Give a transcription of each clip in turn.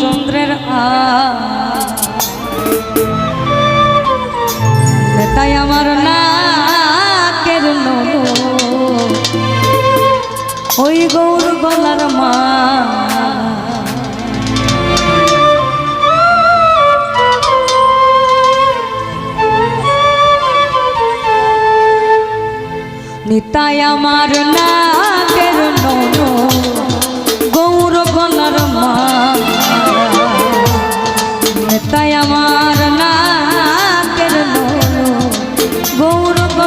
চন্দ্রের তাই আমার নাকের নল ওই গৌর গলার মা। নিতাই আমার নাকের নল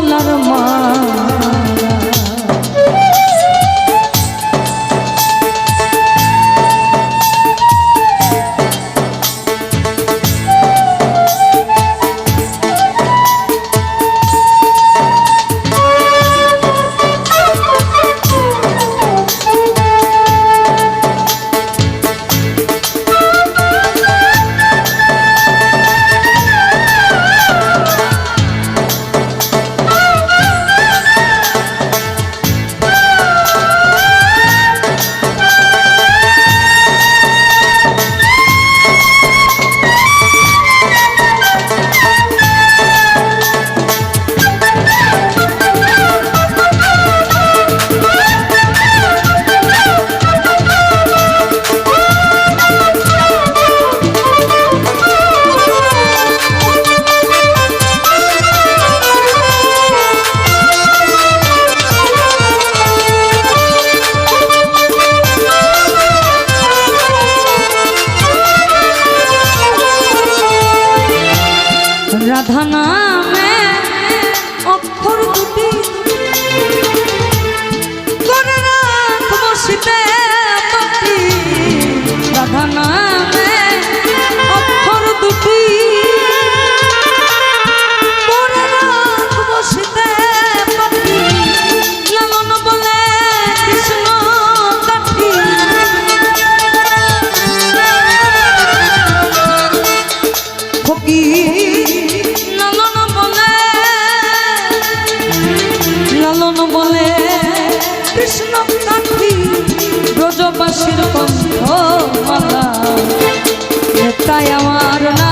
বলার 哈娜。কৃষ্ণ কাঠি ব্রজবাসীর কণ্ঠ মালা। তাই আমার নাকের